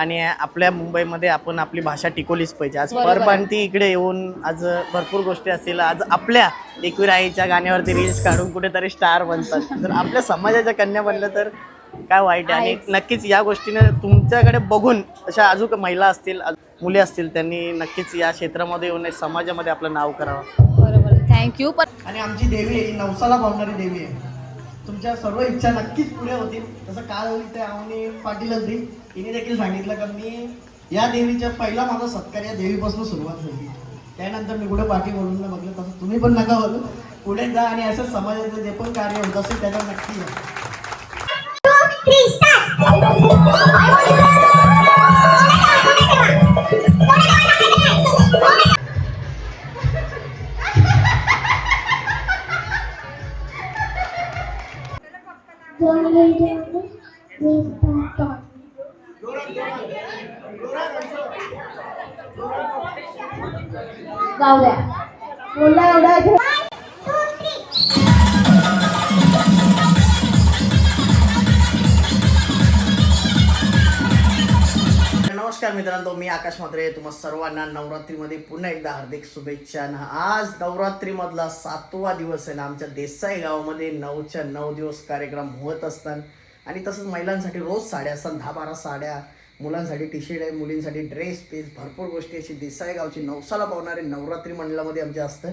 आणि आपल्या मुंबईमध्ये आपण आपली भाषा टिकवलीच पाहिजे. आज बरोबर. परपांती इकडे येऊन आज भरपूर गोष्टी असतील. आज आपल्या एकवीर आईच्या गाण्यावरती रील्स काढून कुठेतरी स्टार बनतात. जर आपल्या समाजाच्या कन्या बनलं तर काय वाईट आहे? आणि आहेच. नक्कीच या गोष्टीने तुमच्याकडे बघून अशा अजून महिला असतील मुली असतील त्यांनी नक्कीच या क्षेत्रामध्ये येऊन समाजामध्ये आपलं नाव करावं. बरोबर. थँक्यू पण आणि आमची देवी आहे ही नवसाला पावणारी देवी आहे. तुमच्या सर्व इच्छा नक्कीच पुढे होतील. तसं काल ते आवनी पाटील होती तिने देखील सांगितलं का मी या देवीच्या पहिला माझा सत्कार या देवीपासून सुरुवात झाली. त्यानंतर मी कुठे पाठी बोलून बघलं तसं तुम्ही पण नका बोलू पुढे जा आणि असं समाजाचं जे पण कार्य होत असेल त्याला नक्की या. आकाश मात्रे तुम्हा सर्वांना नवरात्रीमध्ये पुन्हा एकदा हार्दिक शुभेच्छा. ना आज नवरात्रीमधला सातवा दिवस आहे ना आमच्या देसाई गावामध्ये नऊच्या नऊ दिवस कार्यक्रम होत असतात. आणि तसंच महिलांसाठी रोज साड्या असतात दहा बारा साड्या मुलांसाठी टी शर्ट आहे मुलींसाठी ड्रेस पीस भरपूर गोष्टी अशी देसाई गावची नवसाला पावणारे नवरात्री मंडळामध्ये आमच्या असतं.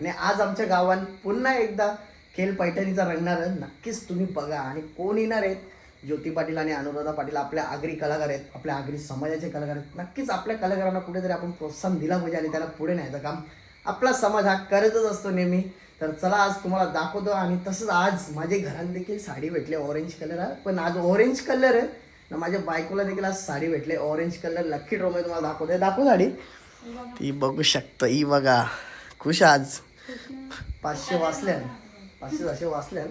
आणि आज आमच्या गावात पुन्हा एकदा खेल पैठणीचा रंगणार नक्कीच तुम्ही बघा. आणि कोण येणार आहेत? ज्योती पाटील आणि अनुराधा पाटील आपल्या आगरी कलाकार आहेत आपल्या आगरी समाजाचे कलाकार आहेत. नक्कीच आपल्या कलाकारांना कुठेतरी आपण प्रोत्साहन दिला पाहिजे आणि त्याला पुढे न्यायचं काम आपला समाज हा करतच असतो नेहमी. तर चला आज तुम्हाला दाखवतो आणि तसंच आज माझे घरात देखील साडी भेटले ऑरेंज कलर आहे पण आज ऑरेंज कलर आहे. ना माझ्या बायकोला देखील आज साडी भेटले ऑरेंज कलर लक्की ड्रॉमध्ये तुम्हाला दाखवते दाखव साडी. ती बघू शकतं. ही बघा. खुश आज. पाचशे वाचल्या पाचशे असे वाचल्या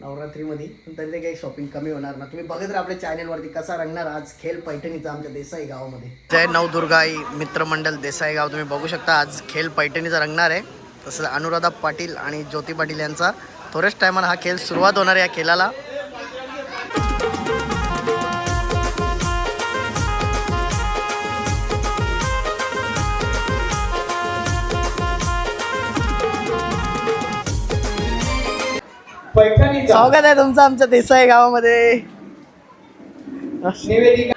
नवरात्रीमध्ये. पण तरी ते काही शॉपिंग कमी होणार ना. तुम्ही बघत राहा आपल्या चॅनेलवरती कसा रंगणार आज खेल पैठणीचा आमच्या देसाई गावामध्ये. जय नवदुर्गाई मित्रमंडल देसाई गाव. तुम्ही बघू शकता आज खेल पैठणीचा रंगणार आहे. तसंच अनुराधा पाटील आणि ज्योती पाटील यांचा थोड्याच टायमाला हा खेळ सुरुवात होणार आहे या खेळाला स्वागत आहे तुमचं आमच्या देसाई गावामध्ये.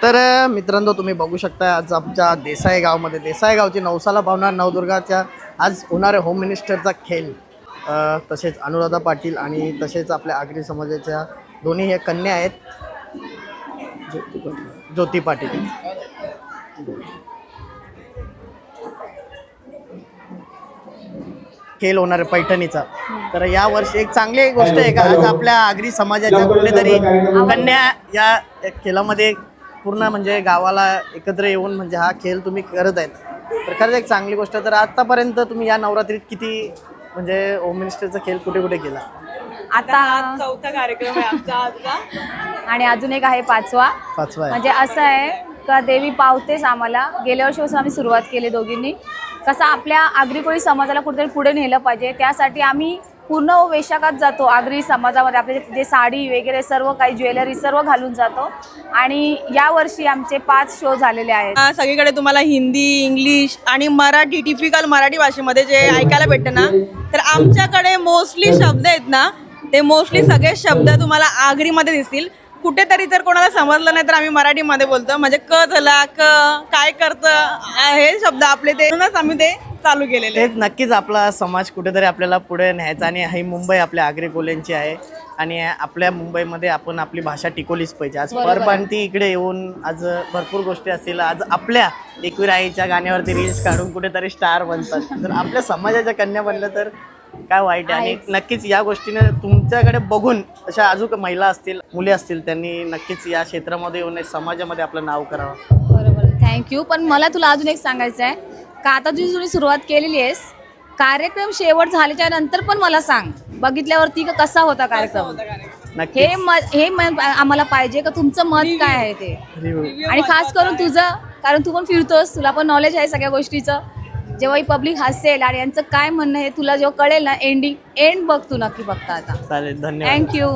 तर मित्रांनो तुम्ही बघू शकता आज आमच्या देसाई गावामध्ये. देसाई गावची नवसाला पावणार नवदुर्गाच्या आज होणारे होम मिनिस्टरचा खेळ. तसेच अनुराधा पाटील आणि तसेच आपल्या आगरी समाजाच्या दोन्ही हे कन्या आहेत. ज्योती पाटील- ज्योती पाटील खेळ होणार आहे पैठणीचा. तर या वर्षी एक चांगली गोष्ट आहे का? आज आपल्या आगरी समाजाच्या कुठेतरी कन्या या खेळामध्ये पूर्ण म्हणजे गावाला एकत्र येऊन म्हणजे हा खेळ तुम्ही करत आहेत. तर खरंच एक चांगली गोष्ट आहे. तर आतापर्यंत तुम्ही या नवरात्रीत किती म्हणजे होम मिनिस्टरचा खेळ कुठे कुठे केला? आता चौथा कार्यक्रम आहे आमचा आजचा. आणि अजून एक आहे पाचवा. पाचवा म्हणजे असं आहे का देवी पावतेच आम्हाला. गेल्या वर्षीपासून आम्ही सुरुवात केली दोघींनी. कसं आपल्या आगरी कोळी समाजाला कुठेतरी पुढे नेलं पाहिजे. त्यासाठी आम्ही पूर्ण वेशाकात जातो आगरी समाजामध्ये. आपले जे- साडी वगैरे सर्व काही ज्वेलरी सर्व घालून जातो. आणि यावर्षी आमचे पाच शो झालेले आहेत. सगळीकडे तुम्हाला हिंदी इंग्लिश आणि मराठी टिपिकल मराठी भाषेमध्ये जे ऐकायला भेटतं ना तर आमच्याकडे मोस्टली शब्द आहेत ना ते मोस्टली सगळे शब्द तुम्हाला आगरीमध्ये दिसतील. कुठेतरी जर कोणाला समजलं नाही तर आम्ही मराठीमध्ये बोलतो. म्हणजे क झाला क काय करतं हे शब्द आपले ते म्हणूनच आम्ही ते चालू केलेले आहेत. तेच नक्कीच आपला समाज कुठेतरी आपल्याला पुढे न्यायचा आणि ही मुंबई आपल्या आगरी कोल्यांची आहे आणि आपल्या मुंबईमध्ये आपण आपली भाषा टिकवलीच पाहिजे. आज परपांती इकडे येऊन आज भरपूर गोष्टी असतील. आज आपल्या एकवीर आईच्या गाण्यावरती रील्स काढून कुठेतरी स्टार बनतात. जर आपल्या समाजाच्या कन्या बनलं तर काय वाईट आहे? आणि. नक्कीच या गोष्टीने तुमच्याकडे बघून अशा अजून महिला असतील मुली असतील त्यांनी नक्कीच या क्षेत्रामध्ये येऊन समाजामध्ये आपलं नाव करावं. बरोबर. थँक्यू पण मला तुला अजून एक सांगायचं आहे का आता जी जुनी सुरुवात केलेली आहेस? कार्यक्रम शेवट झाल्याच्यानंतर पण मला सांग. बघितल्यावरती का कसा होता कार्यक्रम? नक्की हे हे आम्हाला पाहिजे का? तुमचं मत काय आहे ते? आणि खास करून तुझं कारण तू पण फिरतोस तुला पण नॉलेज आहे सगळ्या गोष्टीचं. जेव्हा ही पब्लिक हसेल आणि यांचं काय म्हणणं हे तुला जेव्हा कळेल ना एंडिंग एंड बघ तू नक्की बघता आता. चालेल धन्यवाद. थँक्यू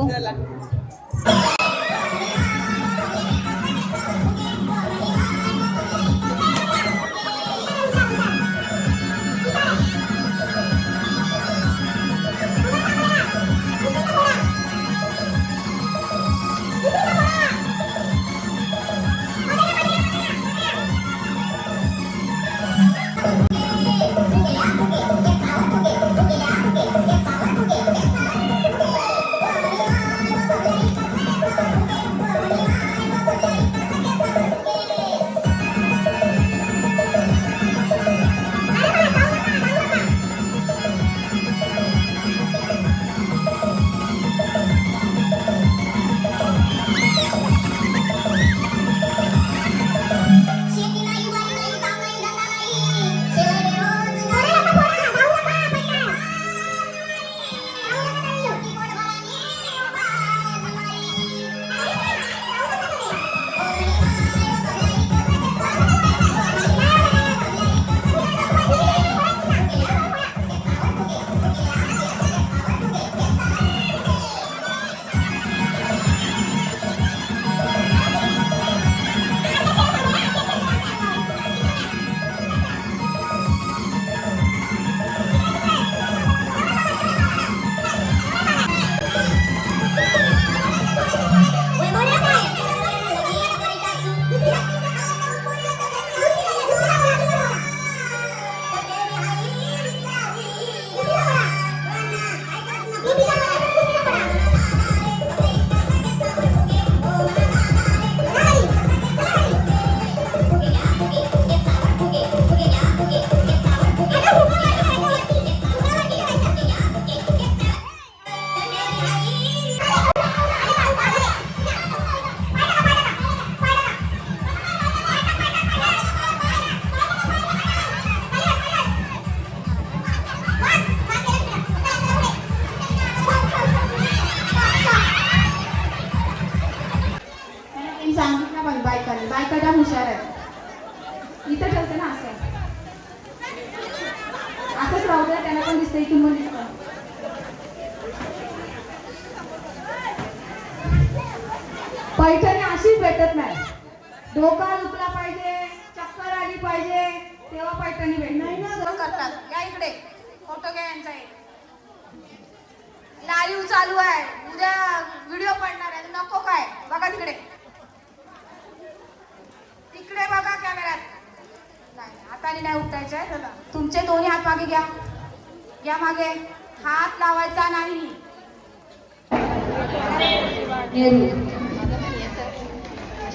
पैठणी अशीच भेटत नाही. डोका दुखला पाहिजे चक्कर आली पाहिजे तेव्हा पैठणी भेट नाही ना करतात. या इकडे. फोटो घ्या यांचा एक. लाईव्ह चालू आहे. उद्या व्हिडिओ पडणार आहे. नको काय? बघा तिकडे. तिकडे बघा कॅमेऱ्यात. नाही हाताने नाही उठायचं आहे तुमचे दोन्ही हात मागे घ्या. घ्या मागे. हात लावायचा नाही.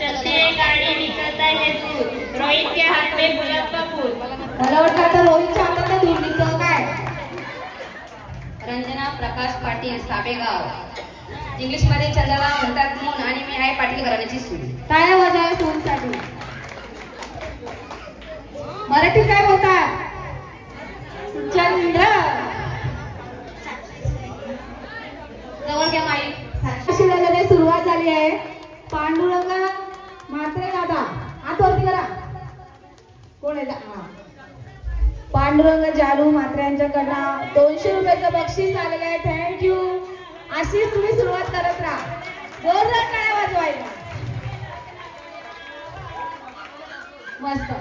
है गाड़ी निकलता दूर रोहित के हाथ में गुलाब का फूल मला वाटतं आता रोहितच्या हातात दूर निघतं काय? रंजना प्रकाश पाटील साबेगाव. इंग्लिशमध्ये चंद्राला म्हणतात मून आणि मी आहे पाटील घराण्याची सून टाळ्या वाजवा सोनसाठी मराठीत काय बोलतात? म्हात्रे दोनशे रुपयाचं बक्षीस आलेलं आहे. थँक्यू अशीच तुम्ही सुरुवात करत राहा. जोरदार काय वाजवायला. मस्त.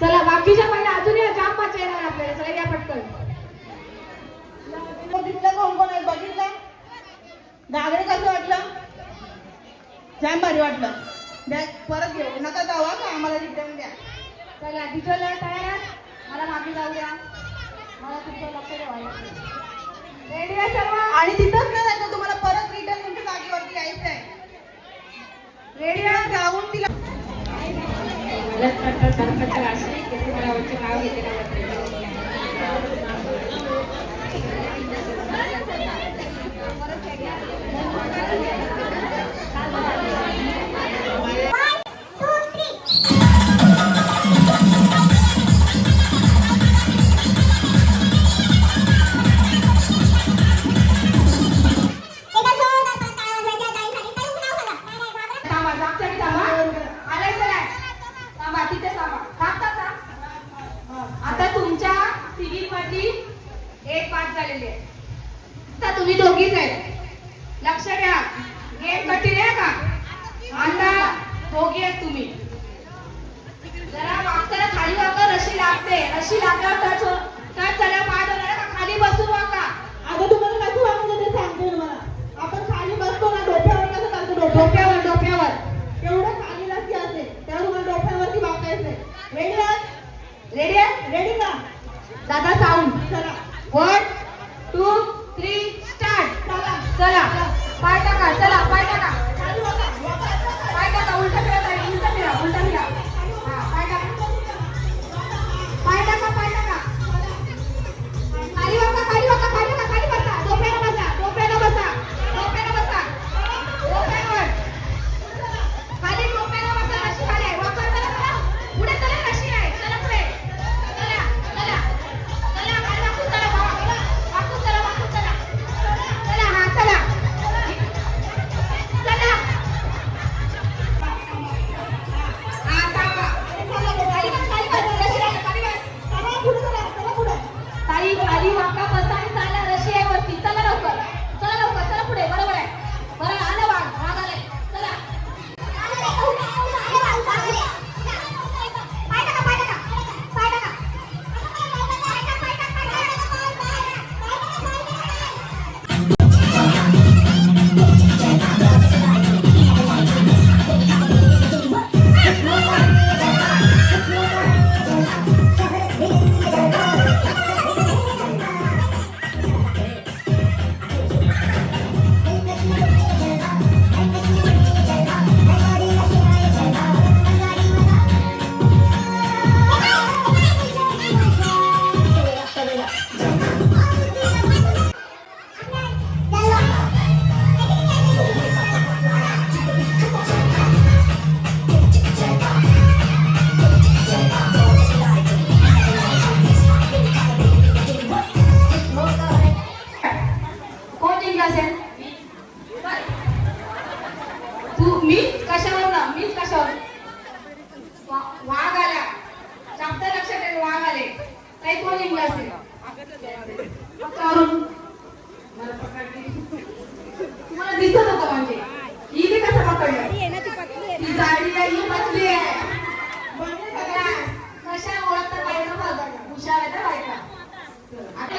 चला बाकीच्या महिला अजून या जाम मजा येणार आपल्याला. चला या पटकन. बघितलं कोण कोण आहे बघितलं? दागडे कसं वाटलं? छान भारी वाटलं. द्या परत घेऊ. नका जाऊ का आम्हाला रिटर्न. चला डिझेल तयार आहात? मला मागे जाऊ द्या. मला तुमचं लक्ष ठेवायला रेडी आहे सर्व? आणि तिथंच नाही जायचं तुम्हाला परत रिटर्न तुमच्या जागेवरती यायचं आहे रेडी आहे? जाऊन तिला थांबा ही जाडी आहे ही पतली आहे. म्हणजे सगळ्या कशा ओळखता पाहिजे ना बघा. हुशार आहे ना बायका? आता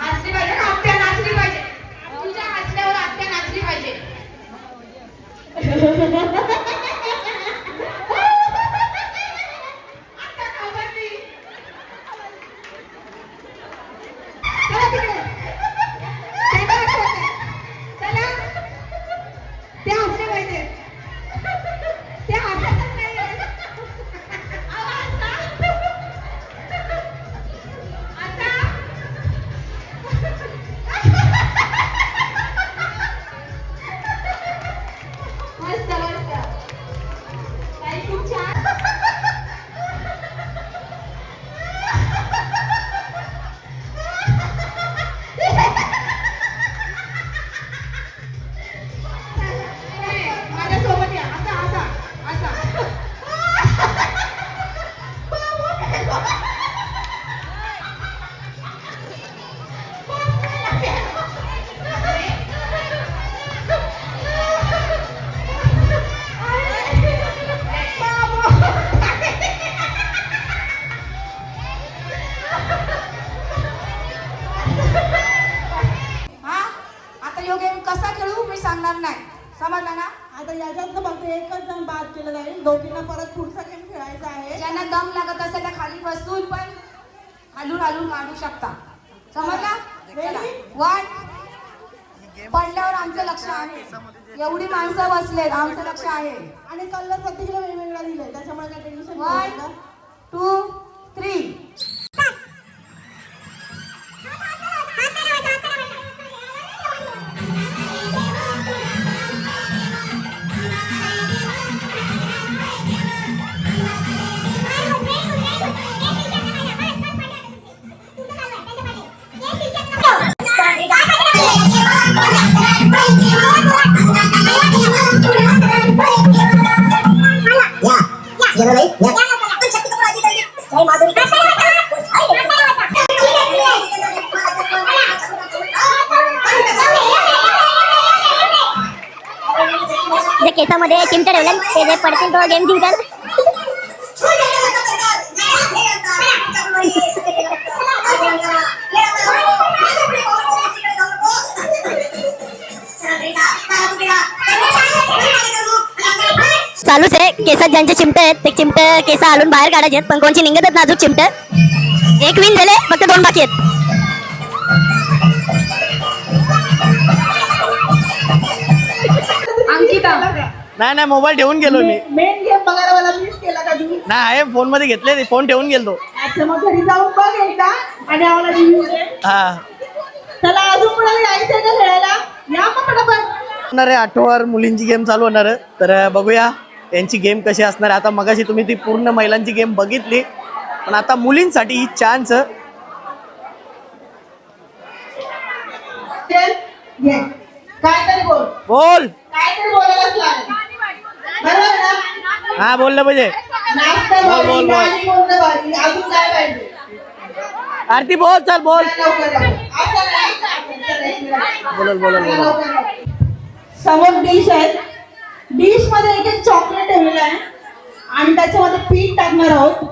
नाचली पाहिजे ना आत्या नाचली पाहिजे. तुझ्या हसल्यावर आत्या नाचली पाहिजे. पडल्यावर आमचं लक्ष आहे. एवढी माणसं बसलेत आमचं लक्ष आहे. आणि कलर प्रत्येकीला वेगवेगळा दिलाय त्याच्यामुळे काय टेन्शन वन टू थ्री जे केसामध्ये चिमटे ठेवले ते जे पडतील तो गेम जिंकल. चालूच आहे. केसात ज्यांचे चिमटे आहेत ते चिमटे केस हालून बाहेर काढायचे आहेत. पण कोणची निघतच नाजूक चिमटे. एक विन झाले फक्त दोन बाकी आहेत. अंकिता. नाही नाही मोबाईल ठेवून गेलो मी. मेन गेम बघायला मला मिस केला का तुम्ही? नाही फोनमध्ये घेतले फोन ठेवून गेलो अच्छा मग घरी जाऊन बघ एकदा आणि आम्हाला रिव्ह्यू दे. हा. चला अजून कुणाला यायचंय का खेळायला? या मग पटापट. होणार आहे आठवर मुलींची गेम चालू होणार आहे. तर बघूया. यांची गेम कशी असणार आहे? आता मगाशी तुम्ही ती पूर्ण महिलांची गेम बघितली पण आता मुलींसाठी ही चान्स बोल. बोल. हा बोललं पाहिजे. बोल, बोल, बोल. आरती बोल चल बोल. बोलल लवकर लवकर. समोर डिश आहे डिशमध्ये एक एक चॉकलेट ठेवलेलं आहे. आणि त्याच्यामध्ये पीठ टाकणार आहोत.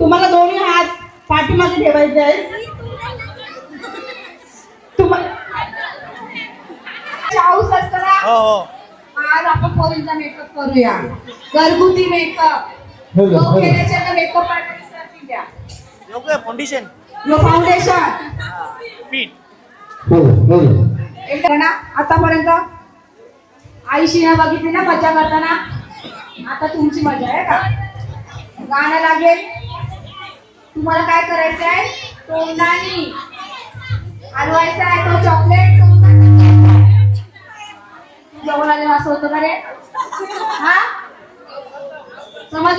तुम्हाला दोन्ही हात पाठीमागे ठेवायचे आहेत. तुम्हाला पाऊस असताना हो हो. आज आपण पोरींचा मेकअप करूया. घरगुती मेकअप मेकअप आर्टिस्ट द्या. फाउंडेशन यो फाउंडेशन पीठ आतापर्यंत आई ना बघितली ना मजा करताना. आता तुमची मजा आहे का? गाणं लागेल. तुम्हाला काय करायचं आहे? तोंडानी हलवायचं आहे तो चॉकलेट जेवण आले असं होतं का रे? हा? समज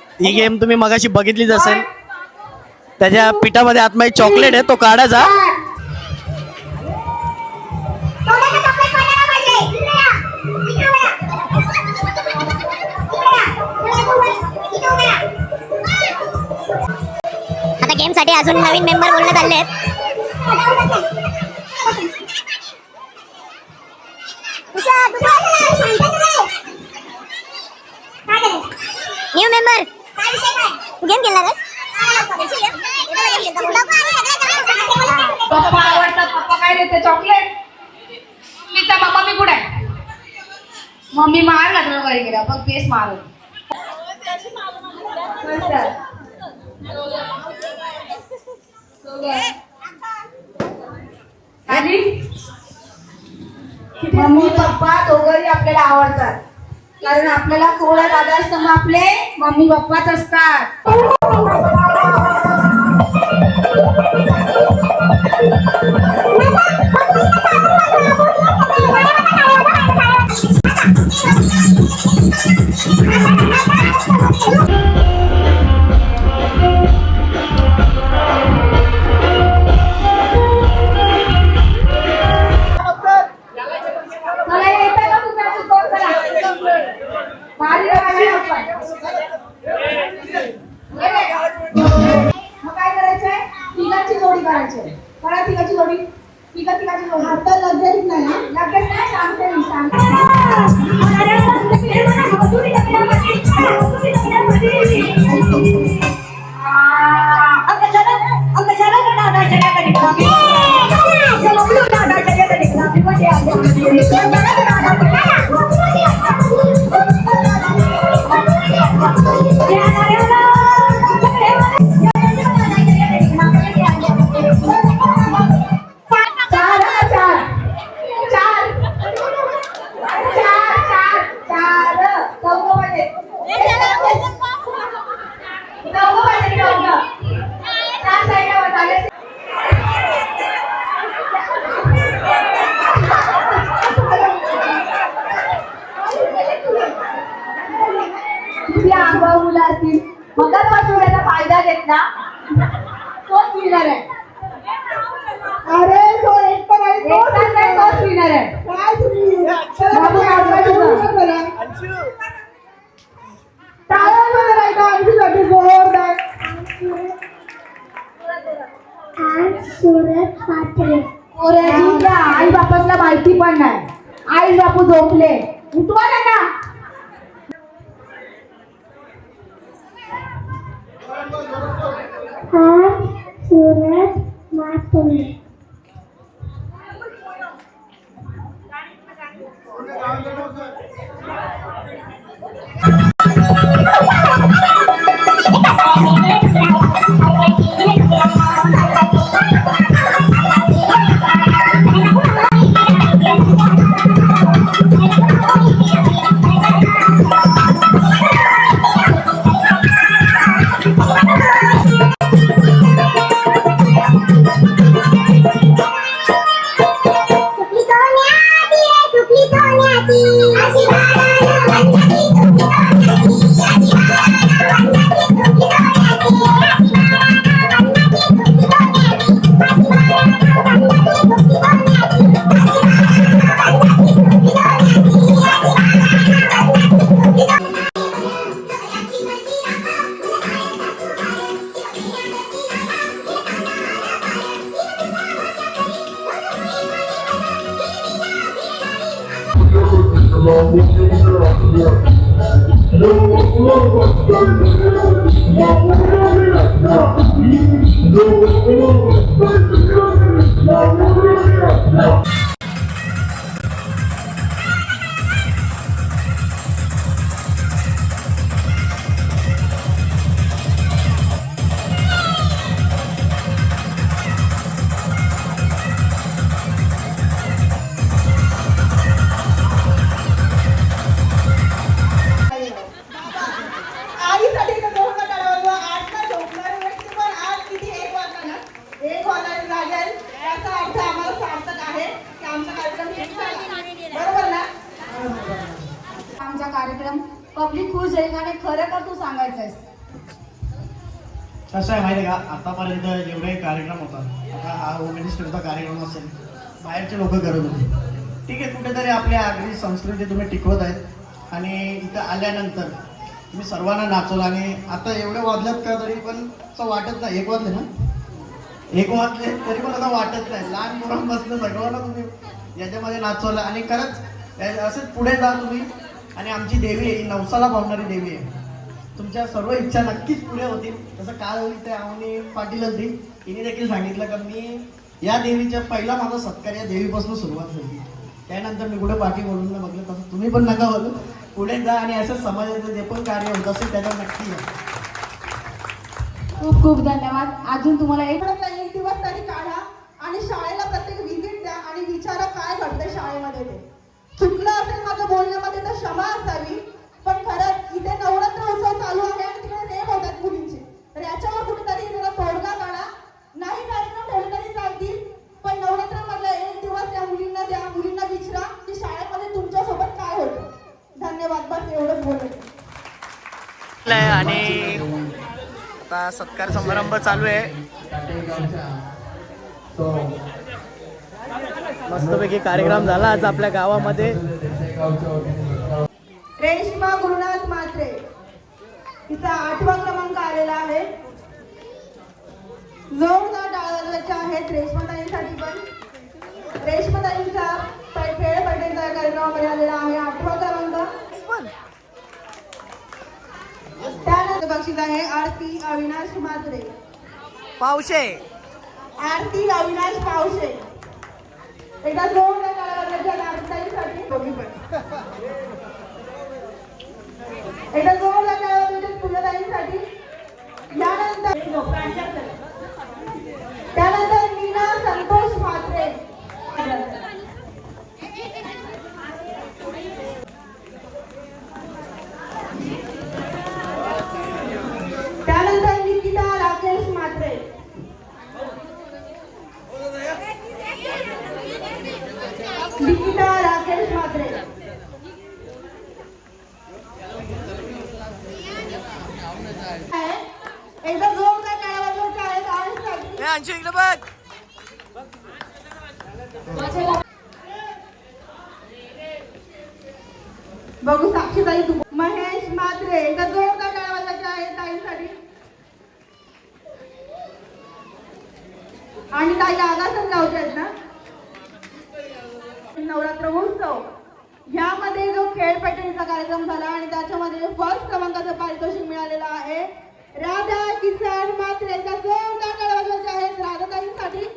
ही गेम तुम्ही मगाशी बघितलीच असेल. त्याच्या पिठामध्ये आतमध्ये चॉकलेट आहे तो काढायचा आता गेमसाठी अजून नवीन मेंबर बोलण्यात आले आहेत. न्यू मेंबर गेम खेळणार पप्पा आवडतात पप्पा काय देते? चॉकलेट? मम्मा मी कुठे? आहे मम्मी मार घातलं घरी गेला बघ बेस मार आणि? मम्मी पप्पा दोघंही आपल्याला आवडतात. कारण आपल्याला कोवळा दादा? असतं मग आपले मम्मी पप्पाच असतात. मला मग काय करायचंय तिघांची जोडी करायची करा तिघाची जोडी तिघा तिघाची जोडी आता लगेच नाही लगेच नाही सांगते मी चार किती आंबा मुलं असतील? मगापासून याचा फायदा घेतला. तोच विनर आहे. अरे तो एक पण आहे तोच विनर आहे. बाबू आंबा तुझा. टाळ्या वाजवायला आमच्यासाठी जोरदार. पोराजीच्या आई बापासला माहिती पण नाही. आई बापू झोपले. उठवा नका No. कार्यक्रम. पब्लिक खुश आहे आणि खरं तर तू सांगायचंयस? कसं आहे माहिती आहे का? आतापर्यंत जेवढे कार्यक्रम होता आता हा होम मिनिस्टरचा कार्यक्रम असेल बाहेरचे लोक करत होते. ठीक आहे कुठेतरी आपल्या आगरी संस्कृती तुम्ही टिकवत आहेत. आणि इथं आल्यानंतर तुम्ही सर्वांना नाचवलं. आणि आता एवढे वाजल्यात का तरी पण असं वाटत नाही. एक वाजले ना? एक वाजले तरी पण असं वाटत नाही. लहान मुलांपासून सगळ्यांना तुम्ही याच्यामध्ये नाचवलं. आणि खरंच असेच पुढे जा तुम्ही. आणि आमची देवी आहे नवसाला पावणारी देवी आहे. तुमच्या सर्व इच्छा नक्कीच पुढे होतील. तसं काल होईल ते आम्ही पाटीलच देईल. तिने देखील सांगितलं का मी या देवीच्या पहिला माझा सत्कार या देवीपासून सुरुवात झाली. त्यानंतर मी कुठे पाठी बोलून बघलं तसं तुम्ही पण नका बोलू. पुढे जा आणि असं समाजाचं जे पण कार्य होत असेल त्याच्यावर नक्की या. खूप खूप धन्यवाद. अजून तुम्हाला एक एक दिवस तरी काढा आणि शाळेला प्रत्येक व्हिजिट द्या आणि विचारा काय घडतंय शाळेमध्ये ते. चुकलं असेल माझं बोलण्यामध्ये तर क्षमा असावी. पण खरंच इथे नवरात्र उत्सव चालू आहे आणि तिकडे नेम होतात मुलींचे. तर याच्यावर कुठेतरी जरा तोडगा काढा. नाही कार्यक्रम ठेवले तरी चालतील पण नवरात्रामधला एक दिवस या मुलींना द्या मुलींना विचारा की शाळेमध्ये तुमच्यासोबत काय होतं. धन्यवाद बस एवढंच बोलत आणि आता सत्कार समारंभ चालू आहे. मस्तपैकी कार्यक्रम झाला आज आपल्या गावामध्ये. रेश्मा गुरुनाथ मात्रे. तिचा आठवा क्रमांक आलेला आहे. जोरदार डाळवाजवायच्या आहेत रेश्माताईंसाठी पण. रेश्माताईंचा खेळ पटेचा कार्यक्रमामध्ये आलेला आहे आठवा क्रमांक. त्यानंतर बक्षीस आहे आरती अविनाश मात्रे. पावशे. आरती अविनाश पावशे. एकदा जोर डाळवाजवायच्या आरतीताईंसाठी दोघी पण एकदा जोरदार डाळवाजवायच्या पूजाताईंसाठी. यानंतर त्यानंतर मीना संतोष म्हात्रे त्यानंतर निकिता राकेश म्हात्रे निकिता राकेश म्हात्रे आहे. एकदा जोरदार टाळ्या वाजवायच्या आहेत आनंदसाठी. अंशू इकडे बघ बघू साक्षी ताई तू महेश मात्रे एकदा जोरदार टाळ्या वाजवायच्या आहे ताईंसाठी. आणि ताई आगासन गावच्या आहेत ना? नवरात्र उत्सव ह्यामध्ये जो खेळ पैठणीचा कार्यक्रम झाला आणि त्याच्यामध्ये फर्स्ट क्रमांकाचं पारितोषिक मिळालेलं आहे. राधा किसान मात्रेचा जोरदार टाळ्या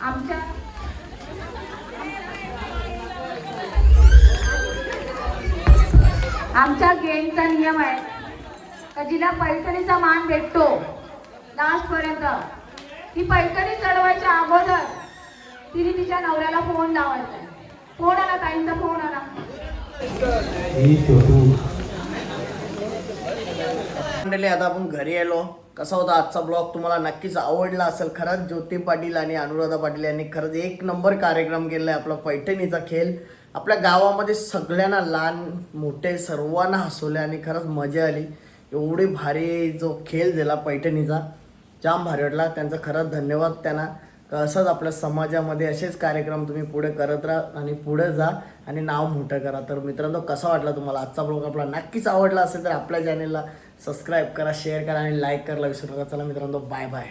आमच्या आमच्या गेमचा नियम आहे का जिला पैठणीचा मान भेटतो लास्ट पर्यंत ती पैठणी चढवायच्या अगोदर तिने तिच्या नवऱ्याला फोन लावायचा. फोन आला ताईंचा फोन आला. मंडळी आता आपण घरी आलो. कसा होता आजचा ब्लॉग तुम्हाला नक्कीच आवडला असेल खरंच. ज्योती पाटील आणि अनुराधा पाटील यांनी खरंच एक नंबर कार्यक्रम केला आहे आपला पैठणीचा खेळ आपल्या गावामध्ये सगळ्यांना लहान मोठे सर्वांना हसवले आणि खरंच मजा आली. एवढी भारी जो खेळ झाला पैठणीचा जाम भारी वाटला. त्यांचा खरंच धन्यवाद त्यांना. असंच आपल्या समाजामध्ये असेच कार्यक्रम तुम्ही पुढे करत राहा आणि पुढे जा आणि नाव मोठं करा. तर मित्रांनो कसा वाटला तुम्हाला आजचा ब्लॉग आपला नक्कीच आवडला असेल तर आपल्या चॅनेलला सबस्क्राईब करा शेअर करा आणि लाईक करायला विसरू नका. चला मित्रांनो बाय बाय